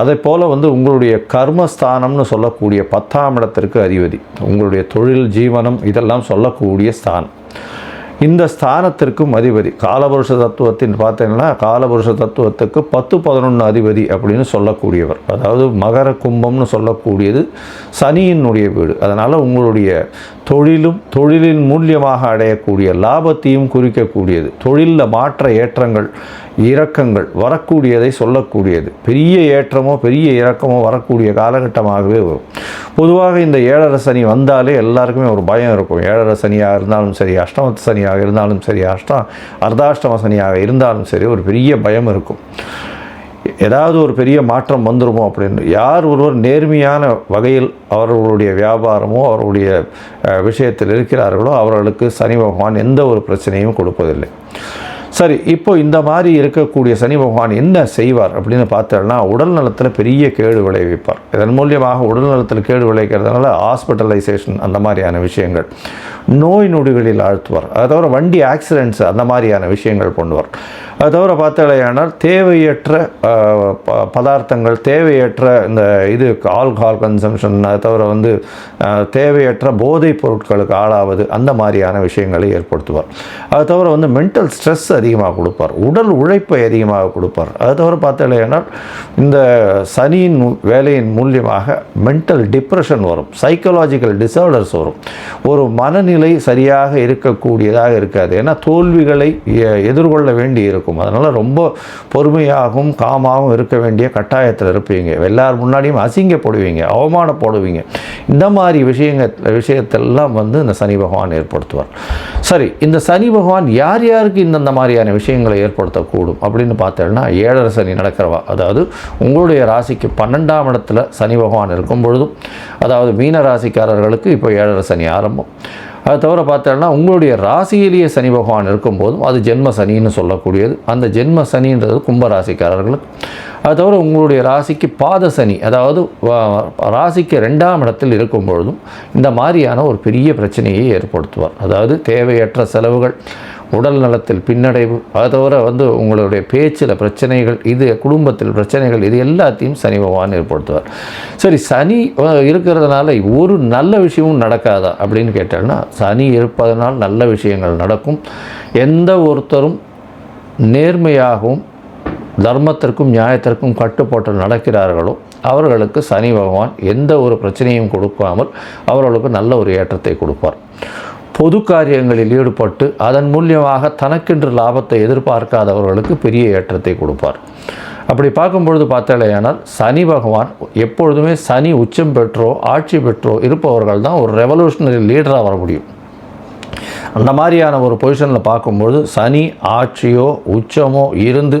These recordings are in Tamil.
அதே போல் வந்து உங்களுடைய கர்மஸ்தானம்னு சொல்லக்கூடிய பத்தாம் இடத்திற்கு அதிபதி. உங்களுடைய தொழில் ஜீவனம் இதெல்லாம் சொல்லக்கூடிய ஸ்தானம். இந்த ஸ்தானத்திற்கும் அதிபதி. காலபுருஷ தத்துவத்தின் பார்த்தீங்கன்னா காலபுருஷ தத்துவத்துக்கு பத்து பதினொன்று அதிபதி அப்படின்னு சொல்லக்கூடியவர். அதாவது மகர கும்பம்னு சொல்லக்கூடியது சனியினுடைய வீடு. அதனால் உங்களுடைய தொழிலும் தொழிலின் மூலியமாக அடையக்கூடிய லாபத்தையும் குறிக்கக்கூடியது. தொழிலில் மாற்ற ஏற்றங்கள் இறக்கங்கள் வரக்கூடியதை சொல்லக்கூடியது. பெரிய ஏற்றமோ பெரிய இறக்கமோ வரக்கூடிய காலகட்டமாகவே வரும். பொதுவாக இந்த ஏழரை சனி வந்தாலே எல்லாருக்குமே ஒரு பயம் இருக்கும். ஏழரை சனியாக இருந்தாலும் சரி அஷ்டமத்து சனியாக இருந்தாலும் சரி அஷ்டம் அர்த்தாஷ்டம சனியாக இருந்தாலும் சரி ஒரு பெரிய பயம் இருக்கும். ஏதாவது ஒரு பெரிய மாற்றம் வந்துருமோ அப்படின்னு. யார் ஒருவர் நேர்மையான வகையில் அவர்களுடைய வியாபாரமோ அவர்களுடைய விஷயத்தில் இருக்கிறார்களோ அவர்களுக்கு சனி பகவான் எந்த ஒரு பிரச்சனையும் கொடுப்பதில்லை. சரி இப்போ இந்த மாதிரி இருக்கக்கூடிய சனி பகவான் என்ன செய்வார் அப்படின்னு பார்த்தோம்னா உடல் நலத்தில் பெரிய கேடு விளைவிப்பார். இதன் மூலியமாக உடல் நலத்தில் கேடு விளைவிக்கிறதுனால ஹாஸ்பிட்டலைசேஷன் அந்த மாதிரியான விஷயங்கள் நோய் நொடிகளில் ஆழ்த்துவார். அதை தவிர வண்டி ஆக்சிடென்ட்ஸ் அந்த மாதிரியான விஷயங்கள் பண்ணுவார். அது தவிர பார்த்தாலேயானால் தேவையற்ற ப- பதார்த்தங்கள் தேவையற்ற இந்த இது ஆல்கஹால் கன்சம்ஷன் அது தவிர வந்து தேவையற்ற போதைப் பொருட்களுக்கு ஆளாவது அந்த மாதிரியான விஷயங்களை ஏற்படுத்துவார். அது தவிர வந்து மென்டல் ஸ்ட்ரெஸ் அதிகமாக கொடுப்பார். உடல் உழைப்பை அதிகமாக கொடுப்பார். அது தவிர பார்த்தாலேயானால் இந்த சனியின் வேலையின் மூலியமாக மென்டல் டிப்ரெஷன் வரும். சைக்கலாஜிக்கல் டிசார்டர்ஸ் வரும். ஒரு மனநிலை சரியாக இருக்கக்கூடியதாக இருக்காது. ஏன்னா தோல்விகளை எ- எதிர்கொள்ள வேண்டி இருக்கும் அதனால் ரொம்ப பொறுமையாகவும் காமாகவும் இருக்க வேண்டிய கட்டாயத்தில் இருப்பீங்க. எல்லார் முன்னாடியும் அசிங்கப்படுவீங்க அவமானப்படுவீங்க. இந்த மாதிரி விஷயங்கள் விஷயத்தெல்லாம் வந்து இந்த சனி பகவான் ஏற்படுத்துவார். சரி இந்த சனி பகவான் யார் யாருக்கு இந்தந்த மாதிரியான விஷயங்களை ஏற்படுத்தக்கூடும் அப்படின்னு பார்த்தோம்னா ஏழரை சனி நடக்கிறவா. அதாவது உங்களுடைய ராசிக்கு பன்னெண்டாம் இடத்துல சனி பகவான் இருக்கும் பொழுதும் அதாவது மீன ராசிக்காரர்களுக்கு இப்போ ஏழரை சனி ஆரம்பம். அது தவிர பார்த்தோம்னா உங்களுடைய ராசியிலேயே சனி பகவான் இருக்கும்போதும் அது ஜென்ம சனின்னு சொல்லக்கூடியது. அந்த ஜென்ம சனின்றது கும்பராசிக்காரர்களுக்கு. அது தவிர உங்களுடைய ராசிக்கு பாத சனி அதாவது ராசிக்கு ரெண்டாம் இடத்தில் இருக்கும் பொழுதும் இந்த மாதிரியான ஒரு பெரிய பிரச்சனையை ஏற்படுத்துவார். அதாவது தேவையற்ற செலவுகள் உடல் நலத்தில் பின்னடைவு. அதை தவிர வந்து உங்களுடைய பேச்சில் பிரச்சனைகள் இது குடும்பத்தில் பிரச்சனைகள் இது எல்லாத்தையும் சனி பகவான் ஏற்படுத்துவார். சரி சனி இருக்கிறதுனால ஒரு நல்ல விஷயமும் நடக்காதா அப்படின்னு கேட்டால்னா சனி இருப்பதனால் நல்ல விஷயங்கள் நடக்கும். எந்த ஒருத்தரும் நேர்மையாகவும் தர்மத்திற்கும் நியாயத்திற்கும் கட்டுப்பாட்டு நடக்கிறார்களோ அவர்களுக்கு சனி பகவான் எந்த ஒரு பிரச்சனையும் கொடுக்காமல் அவர்களுக்கு நல்ல ஒரு ஏற்றத்தை கொடுப்பார். பொது காரியங்களில் ஈடுபட்டு அதன் மூலியமாக தனக்கென்று லாபத்தை எதிர்பார்க்காதவர்களுக்கு பெரிய ஏற்றத்தை கொடுப்பார். அப்படி பார்க்கும்பொழுது பார்த்தாலேயானால் சனி பகவான் எப்பொழுதுமே சனி உச்சம் பெற்றோ ஆட்சி பெற்றோ இருப்பவர்கள் தான் ஒரு ரெவல்யூஷனரி லீடராக வர முடியும். அந்த மாதிரியான ஒரு பொசிஷனில் பார்க்கும்பொழுது சனி ஆட்சியோ உச்சமோ இருந்து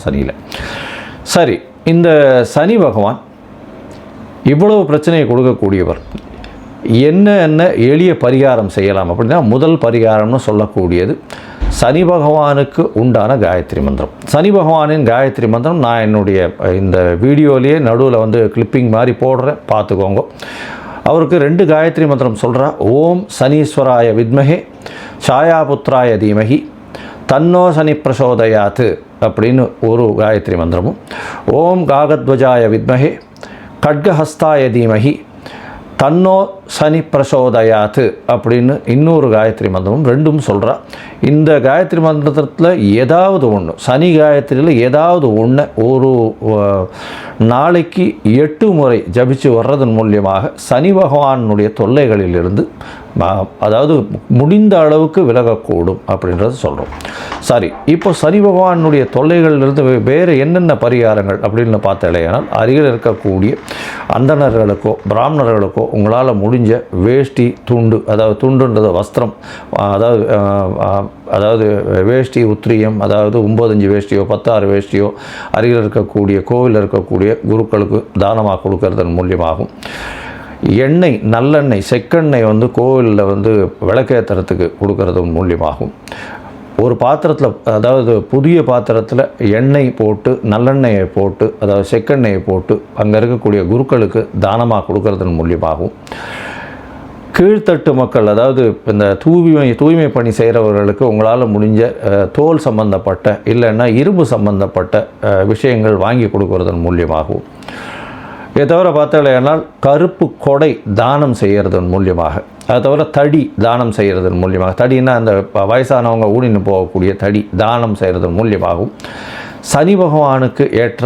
சனியில். சரி இந்த சனி பகவான் இவ்வளவு பிரச்சனையை கொடுக்கக்கூடியவர். என்ன என்ன எளிய பரிகாரம் செய்யலாம் அப்படின்னா முதல் பரிகாரம்னு சொல்லக்கூடியது சனி பகவானுக்கு உண்டான காயத்ரி மந்திரம். சனி பகவானின் காயத்ரி மந்திரம் நான் என்னுடைய இந்த வீடியோலேயே நடுவில் வந்து கிளிப்பிங் மாதிரி போடுறேன் பார்த்துக்கோங்க. அவருக்கு ரெண்டு காயத்ரி மந்திரம் சொல்கிறா ஓம் சனீஸ்வராய வித்மகே சாயாபுத்ராய தீமகி தன்னோ சனி பிரசோதயாத்து அப்படின்னு ஒரு காயத்ரி மந்திரமும். ஓம் காகத்வஜாய வித்மகே கட்கஹஸ்தாய தீமகி தன்னோ சனி பிரசோதயாத்து அப்படின்னு இன்னொரு காயத்ரி மந்திரமும் ரெண்டும் சொல்கிறா இந்த காயத்ரி மந்திரத்தில் ஏதாவது ஒன்று சனி காயத்ரியில் ஏதாவது ஒன்று ஒரு நாளைக்கு எட்டு முறை ஜபிச்சு வர்றதன் மூலியமாக சனி பகவானுடைய தொல்லைகளிலிருந்து அதாவது முடிந்த அளவுக்கு விலகக்கூடும் அப்படின்றத சொல்கிறோம் சரி இப்போ சனி பகவானுடைய தொல்லைகளிலிருந்து வேறு என்னென்ன பரிகாரங்கள் அப்படின்னு பார்த்தாலேயானால் அருகில் இருக்கக்கூடிய அந்தணர்களுக்கோ பிராமணர்களுக்கோ உங்களால் முடிஞ்ச வேஷ்டி துண்டு அதாவது துண்டுன்றது வஸ்திரம் அதாவது அதாவது வேஷ்டி உத்திரியம் அதாவது ஒம்பதஞ்சு வேஷ்டியோ பத்தாறு வேஷ்டியோ அருகில் இருக்கக்கூடிய கோவிலில் இருக்கக்கூடிய குருக்களுக்கு தானமாக கொடுக்கறதன் மூலியமாகும். எண்ணெய் நல்லெண்ணெய் செக்கெண்ணெய் வந்து கோவிலில் வந்து விளக்கேற்றுறதுக்கு கொடுக்கறது மூலியமாகும். ஒரு பாத்திரத்தில் அதாவது புதிய பாத்திரத்தில் எண்ணெய் போட்டு நல்லெண்ணெயை போட்டு அதாவது செக்கெண்ணெயை போட்டு அங்கே இருக்கக்கூடிய குருக்களுக்கு தானமாக கொடுக்கறதன் மூலியமாகும். கீழ்த்தட்டு மக்கள் அதாவது இந்த தூய்மை தூய்மை பணி செய்கிறவர்களுக்கு உங்களால் முடிஞ்ச தோல் சம்பந்தப்பட்ட இல்லைன்னா இரும்பு சம்பந்தப்பட்ட விஷயங்கள் வாங்கி கொடுக்கறதன் மூலியமாகவும். இதை தவிர பார்த்தாலேனால் கருப்பு கொடை தானம் செய்கிறதன் மூலியமாக அதை தவிர தடி தானம் செய்கிறதன் மூலியமாக தடின்னா அந்த வயசானவங்க ஊனின்னு போகக்கூடிய தடி தானம் செய்கிறதன் மூலியமாகவும் சனி பகவானுக்கு ஏற்ற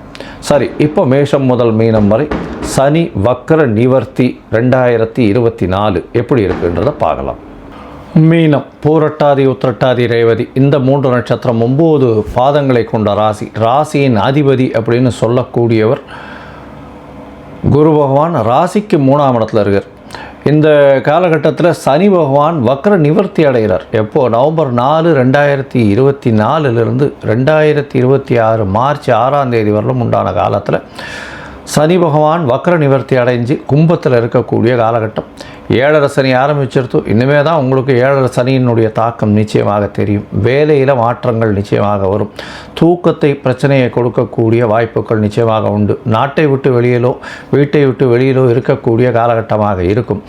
சரி இப்போ மேஷம் முதல் மீனம் வரை சனி வக்கர நிவர்த்தி ரெண்டாயிரத்தி இருபத்தி நாலு எப்படி இருக்குன்றதை பார்க்கலாம். மீனம் பூரட்டாதி உத்திரட்டாதி ரேவதி இந்த மூன்று நட்சத்திரம் ஒம்பது பாதங்களை கொண்ட ராசி. ராசியின் அதிபதி அப்படின்னு சொல்லக்கூடியவர் குரு பகவான். ராசிக்கு மூணாம் இடத்துல இருக்கார். இந்த காலகட்டத்தில் சனி பகவான் வக்ர நிவர்த்தி அடைகிறார். எப்போ? நவம்பர் நாலு ரெண்டாயிரத்தி இருபத்தி நாலுலேருந்து ரெண்டாயிரத்தி இருபத்தி ஆறு மார்ச் ஆறாம் தேதி வரலும் உண்டான காலத்தில் சனி பகவான் வக்ர நிவர்த்தி அடைஞ்சு கும்பத்தில் இருக்கக்கூடிய காலகட்டம். ஏழரை சனி ஆரம்பிச்சிருத்து இனிமே தான் உங்களுக்கு ஏழரை சனியினுடைய தாக்கம் நிச்சயமாக தெரியும். வேலையில் மாற்றங்கள் நிச்சயமாக வரும். தூக்கத்தை பிரச்சனையை கொடுக்கக்கூடிய வாய்ப்புகள் நிச்சயமாக உண்டு. நாட்டை விட்டு வெளியிலோ வீட்டை விட்டு வெளியிலோ இருக்கக்கூடிய காலகட்டமாக இருக்கும்.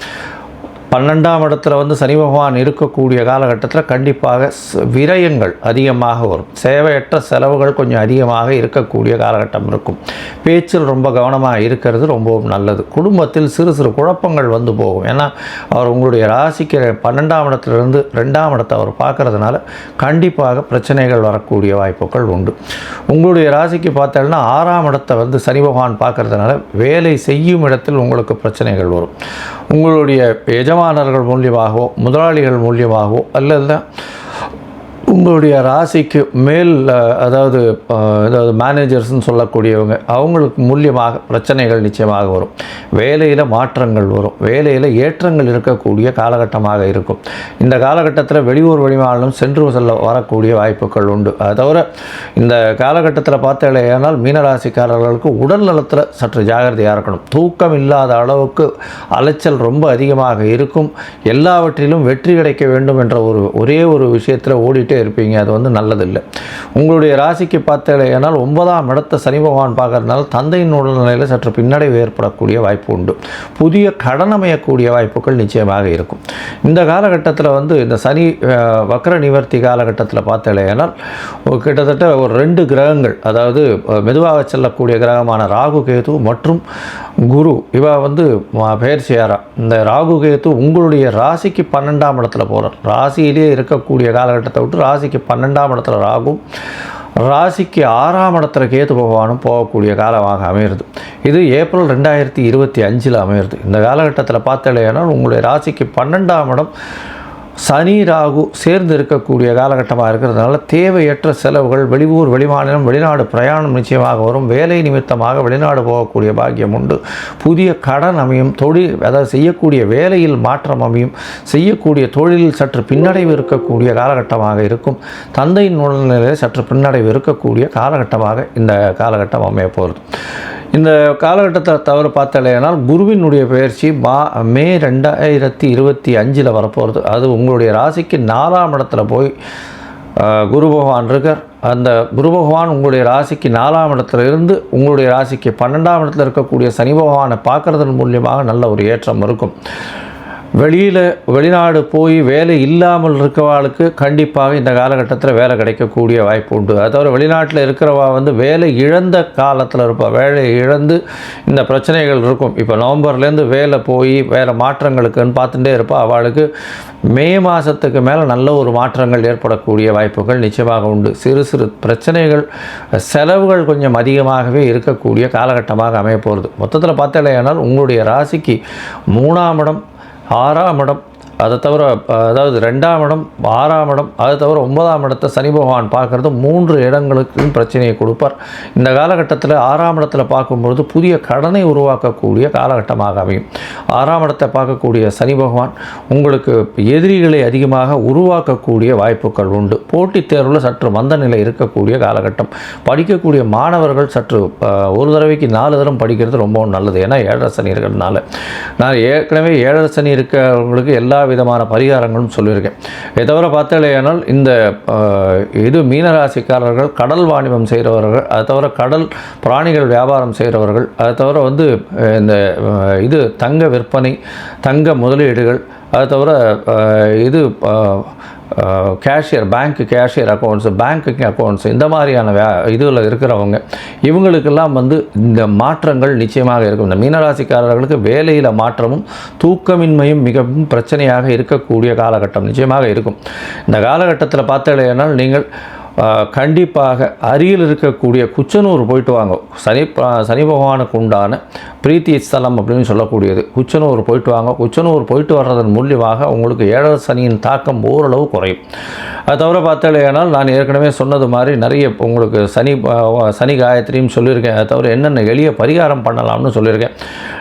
பன்னெண்டாம் இடத்துல வந்து சனி பகவான் இருக்கக்கூடிய காலகட்டத்தில் கண்டிப்பாக விரயங்கள் அதிகமாக வரும். சேவையற்ற செலவுகள் கொஞ்சம் அதிகமாக இருக்கக்கூடிய காலகட்டம் இருக்கும். பேச்சில் ரொம்ப கவனமாக இருக்கிறது ரொம்பவும் நல்லது. குடும்பத்தில் சிறு சிறு குழப்பங்கள் வந்து போகும். ஏன்னா அவர் உங்களுடைய ராசிக்கு பன்னெண்டாம் இடத்துலேருந்து ரெண்டாம் இடத்தை அவர் பார்க்கறதுனால கண்டிப்பாக பிரச்சனைகள் வரக்கூடிய வாய்ப்புகள் உண்டு. உங்களுடைய ராசிக்கு பார்த்தோம்னா ஆறாம் இடத்தை வந்து சனி பகவான் பார்க்கறதுனால வேலை செய்யும் இடத்தில் உங்களுக்கு பிரச்சனைகள் வரும். உங்களுடைய எஜமானர்கள் மூலியமாகவோ முதலாளிகள் மூலியமாகவோ அல்லது உங்களுடைய ராசிக்கு மேல் அதாவது அதாவது மேனேஜர்ஸ்னு சொல்லக்கூடியவங்க அவங்களுக்கு மூலியமாக பிரச்சனைகள் நிச்சயமாக வரும். வேலையில் மாற்றங்கள் வரும். வேலையில் ஏற்றங்கள் இருக்கக்கூடிய காலகட்டமாக இருக்கும். இந்த காலகட்டத்தில் வெளியூர் வெளிமாநிலம் சென்று செல்ல வரக்கூடிய வாய்ப்புகள் உண்டு. அது தவிர இந்த காலகட்டத்தில் பார்த்தாலேயானால் மீனராசிக்காரர்களுக்கு உடல் நலத்தில் சற்று ஜாகிரதையாக இருக்கணும். தூக்கம் இல்லாத அளவுக்கு அலைச்சல் ரொம்ப அதிகமாக இருக்கும். எல்லாவற்றிலும் வெற்றி கிடைக்க வேண்டும் என்ற ஒரு ஒரே ஒரு விஷயத்தில் ஓடிட்டு இருப்பீங்க அது வந்து நல்லதில்லை. உங்களுடைய ராசிக்கு பார்த்தேனால் ஒன்பதாம் இடத்த சனி பகவான் பார்க்கறதுனால தந்தையின் உடல்நிலையில் சற்று பின்னடைவு ஏற்படக்கூடிய வாய்ப்பு உண்டு. புதிய கடனமையக்கூடிய வாய்ப்புகள் நிச்சயமாக இருக்கும். இந்த காலகட்டத்தில் வந்து இந்த சனி வக்கர நிவர்த்தி காலகட்டத்தில் பார்த்தேனால் கிட்டத்தட்ட ஒரு ரெண்டு கிரகங்கள் அதாவது மெதுவாக செல்லக்கூடிய கிரகமான ராகு கேது மற்றும் குரு இவ வந்து பெயர் பெயர்ச்சியாரா இந்த ராகு கேது உங்களுடைய ராசிக்கு பன்னெண்டாம் இடத்துல போகிறார் ராசியிலே இருக்கக்கூடிய காலகட்டத்தை விட்டு ராசிக்கு பன்னெண்டாம் இடத்துல ராகும் ராசிக்கு ஆறாம் இடத்துல கேது பகவானும் போகக்கூடிய காலமாக அமையிறது இது ஏப்ரல் ரெண்டாயிரத்தி இருபத்தி அஞ்சில் அமையிறது இந்த காலகட்டத்தில் பார்த்தலையானால் உங்களுடைய ராசிக்கு பன்னெண்டாம் இடம் சனி ராகு சேர்ந்து இருக்கக்கூடிய காலகட்டமாக இருக்கிறதுனால தேவையற்ற செலவுகள் வெளியூர் வெளிமாநிலம் வெளிநாடு பிரயாணம் நிச்சயமாக வரும். வேலை நிமித்தமாக வெளிநாடு போகக்கூடிய பாக்கியம் உண்டு. புதிய கடன் அமையும். தொழில் அதாவது செய்யக்கூடிய வேலையில் மாற்றம் அமையும். செய்யக்கூடிய தொழிலில் சற்று பின்னடைவு இருக்கக்கூடிய காலகட்டமாக இருக்கும். தந்தையின் உடல்நிலையில் சற்று பின்னடைவு இருக்கக்கூடிய காலகட்டமாக இந்த காலகட்டம் அமைய போகிறது. இந்த காலகட்டத்தை தவிர பார்த்தாலேனால் குருவினுடைய பயிற்சி மா மே ரெண்டாயிரத்தி இருபத்தி அஞ்சில் வரப்போகிறது. அது உங்களுடைய ராசிக்கு நாலாம் இடத்துல போய் குரு பகவான் இருக்கார். அந்த குரு பகவான் உங்களுடைய ராசிக்கு நாலாம் இடத்துல இருந்து உங்களுடைய ராசிக்கு பன்னெண்டாம் இடத்துல இருக்கக்கூடிய சனி பகவானை பார்க்குறதன் மூலியமாக நல்ல ஒரு ஏற்றம் இருக்கும். வெளியில் வெளிநாடு போய் வேலை இல்லாமல் இருக்கிறவாளுக்கு கண்டிப்பாக இந்த காலகட்டத்தில் வேலை கிடைக்கக்கூடிய வாய்ப்பு உண்டு. அது தவிர வெளிநாட்டில் இருக்கிறவா வந்து வேலை இழந்த காலத்தில் இருப்பாள் வேலை இழந்து இந்த பிரச்சனைகள் இருக்கும். இப்போ நவம்பர்லேருந்து வேலை போய் வேறு மாற்றங்களுக்குன்னு பார்த்துட்டே இருப்பாள் அவளுக்கு மே மாதத்துக்கு மேலே நல்ல ஒரு மாற்றங்கள் ஏற்படக்கூடிய வாய்ப்புகள் நிச்சயமாக உண்டு. சிறு சிறு பிரச்சனைகள் செலவுகள் கொஞ்சம் அதிகமாகவே இருக்கக்கூடிய காலகட்டமாக அமைய போகிறது மொத்தத்தில் பார்த்தாலேயானால் உங்களுடைய ராசிக்கு மூணாம் இடம் ஆறாம் இடம். அதை தவிர அதாவது ரெண்டாம் இடம் ஆறாம் இடம் அதை தவிர ஒன்பதாம் இடத்தை சனி பகவான் பார்க்குறது மூன்று இடங்களுக்கும் பிரச்சனையை கொடுப்பார். இந்த காலகட்டத்தில் ஆறாம் இடத்துல பார்க்கும்பொழுது புதிய கடனை உருவாக்கக்கூடிய காலகட்டமாக அமையும். ஆறாம் இடத்தை பார்க்கக்கூடிய சனி பகவான் உங்களுக்கு எதிரிகளை அதிகமாக உருவாக்கக்கூடிய வாய்ப்புகள் உண்டு. போட்டித் தேர்வில் சற்று மந்த நிலை இருக்கக்கூடிய காலகட்டம். படிக்கக்கூடிய மாணவர்கள் சற்று ஒரு தடவைக்கு நாலு தரம் படிக்கிறது ரொம்பவும் நல்லது. ஏன்னா ஏழரை சனி இருக்கிறதுனால. நான் ஏற்கனவே ஏழரை சனி இருக்கிறவங்களுக்கு எல்லா விதமான பரிகாரங்களும் சொல்லியிருக்கேன். இதை தவிர பார்த்தாலேயானால் இந்த இது மீனராசிக்காரர்கள் கடல் வாணிபம் செய்கிறவர்கள் அதை தவிர கடல் பிராணிகள் வியாபாரம் செய்கிறவர்கள் அதை தவிர வந்து இந்த இது தங்க விற்பனை தங்க முதலீடுகள் அதை தவிர இது cashier bank cashier accounts bank accounts இந்த மாதிரியான வே இதில் இருக்கிறவங்க இவங்களுக்கெல்லாம் வந்து இந்த மாற்றங்கள் நிச்சயமாக இருக்கும். இந்த மீனராசிக்காரர்களுக்கு வேலையில் மாற்றமும் தூக்கமின்மையும் மிகவும் பிரச்சனையாக இருக்கக்கூடிய காலகட்டம் நிச்சயமாக இருக்கும். இந்த காலகட்டத்தில் பார்த்தாலேனால் நீங்கள் கண்டிப்பாக அருகில் இருக்கக்கூடிய குச்சனூர் போயிட்டு வாங்க. சனி ப- சனி பகவானுக்கு உண்டான பிரீத்தி ஸ்தலம் அப்படின்னு சொல்லக்கூடியது. குச்சனூர் போயிட்டு வாங்க. குச்சனூர் போயிட்டு வர்றதன் மூலியமாக உங்களுக்கு ஏழரை சனியின் தாக்கம் ஓரளவு குறையும். அது தவிர பார்த்தாலேயானால் நான் ஏற்கனவே சொன்னது மாதிரி நிறைய உங்களுக்கு சனி சனி காயத்திரியும் சொல்லியிருக்கேன். அது தவிர என்னென்ன எளிய பரிகாரம் பண்ணலாம்னு சொல்லியிருக்கேன்.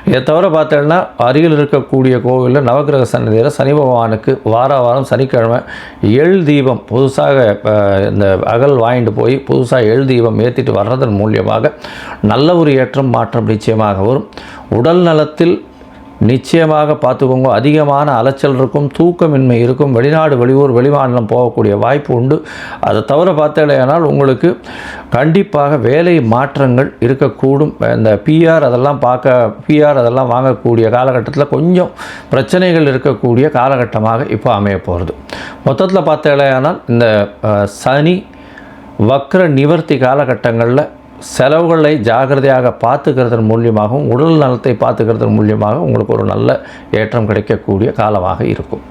இதை தவிர பார்த்தேன்னா அருகில் இருக்கக்கூடிய கோவிலில் நவக்கிரக சன்னதியில் சனி பகவானுக்கு வார வாரம் சனிக்கிழமை எள் தீபம் புதுசாக இந்த அகல் வாங்கிட்டு போய் புதுசாக எழுதி தீபம் ஏற்றிட்டு வர்றதன் மூலியமாக நல்ல ஒரு ஏற்றம் மாற்றம் நிச்சயமாக வரும். உடல் நலத்தில் நிச்சயமாக பார்த்துக்கோங்க. அதிகமான அலைச்சல் இருக்கும் தூக்கமின்மை இருக்கும் வெளிநாடு வெளியூர் வெளிமாநிலம் போகக்கூடிய வாய்ப்பு உண்டு. அதை தவிர பார்த்தேனால் உங்களுக்கு கண்டிப்பாக வேலை மாற்றங்கள் இருக்கக்கூடும். இந்த பிஆர் அதெல்லாம் பார்க்க பிஆர் அதெல்லாம் வாங்கக்கூடிய காலகட்டத்தில் கொஞ்சம் பிரச்சனைகள் இருக்கக்கூடிய காலகட்டமாக இப்போ அமைய போகிறது. மொத்தத்தில் பார்த்தேனால் இந்த சனி வக்ர நிவர்த்தி காலகட்டங்களில் செலவுகளை ஜாகிரதையாக பார்த்துக்கிறதன் மூலியமாகவும் உடல் நலத்தை பார்த்துக்கிறதன் மூலியமாக உங்களுக்கு ஒரு நல்ல ஏற்றம் கிடைக்கக்கூடிய காலமாக இருக்கும்.